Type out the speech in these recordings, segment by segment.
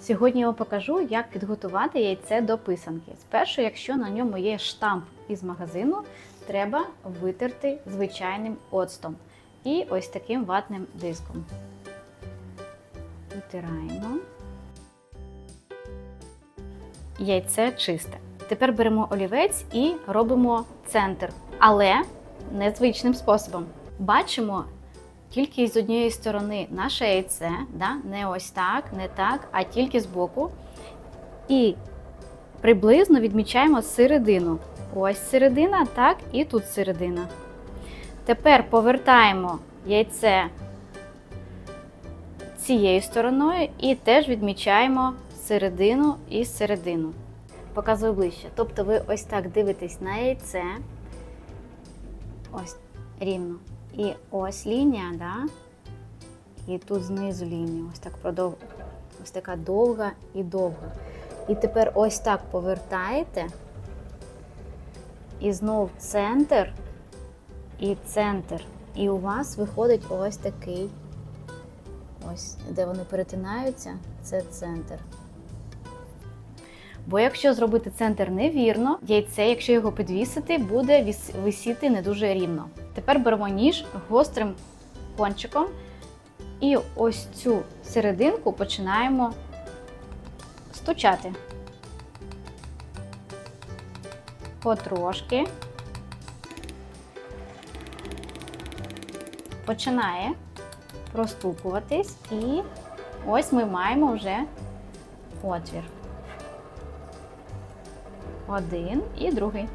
Сьогодні я вам покажу, як підготувати яйце до писанки. Спершу, якщо на ньому є штамп із магазину, треба витерти звичайним оцтом і ось таким ватним диском. Витираємо. Яйце чисте. Тепер беремо олівець і робимо центр, але незвичним способом. Бачимо тільки з однієї сторони наше яйце, да? не ось так, не так, а тільки з боку. І приблизно відмічаємо середину. Ось середина, так, і тут середина. Тепер повертаємо яйце цією стороною і теж відмічаємо середину і середину. Показую ближче. Тобто ви ось так дивитесь на яйце. Ось рівно. І ось лінія, да? і тут знизу лінія. Ось так продов... ось така довга і довга. І тепер ось так повертаєте. І знов центр і центр. І у вас виходить ось такий. Ось, де вони перетинаються, це центр. Бо якщо зробити центр невірно, яйце, якщо його підвісити, буде висіти не дуже рівно. Тепер беремо ніж гострим кончиком і ось цю серединку починаємо стучати. Потрошки. Починає простукуватись, і ось ми маємо вже отвір. Один і другий.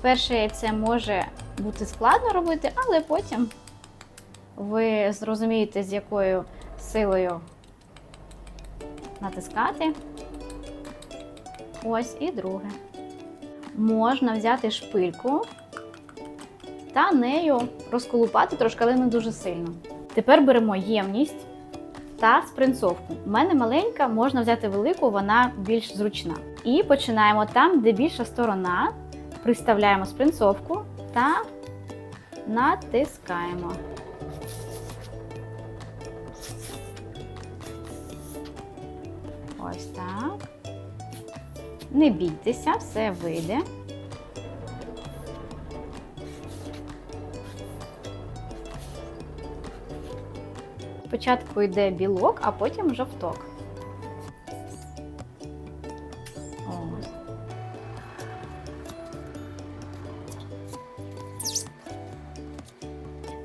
Перше яйце може бути складно робити, але потім ви зрозумієте, з якою силою натискати. Ось і друге. Можна взяти шпильку та нею розколупати трошки, але не дуже сильно. Тепер беремо ємність та спринцовку. У мене маленька, можна взяти велику, вона більш зручна. І починаємо там, де більша сторона, приставляємо спринцовку та натискаємо. Ось так. Не бійтеся, все вийде. Спочатку йде білок, а потім жовток. Ось.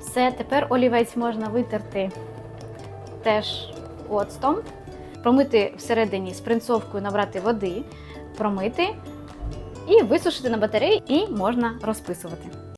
Все, тепер олівець можна витерти теж оцтом, промити всередині спринцовкою, набрати води, промити і висушити на батареї, і можна розписувати.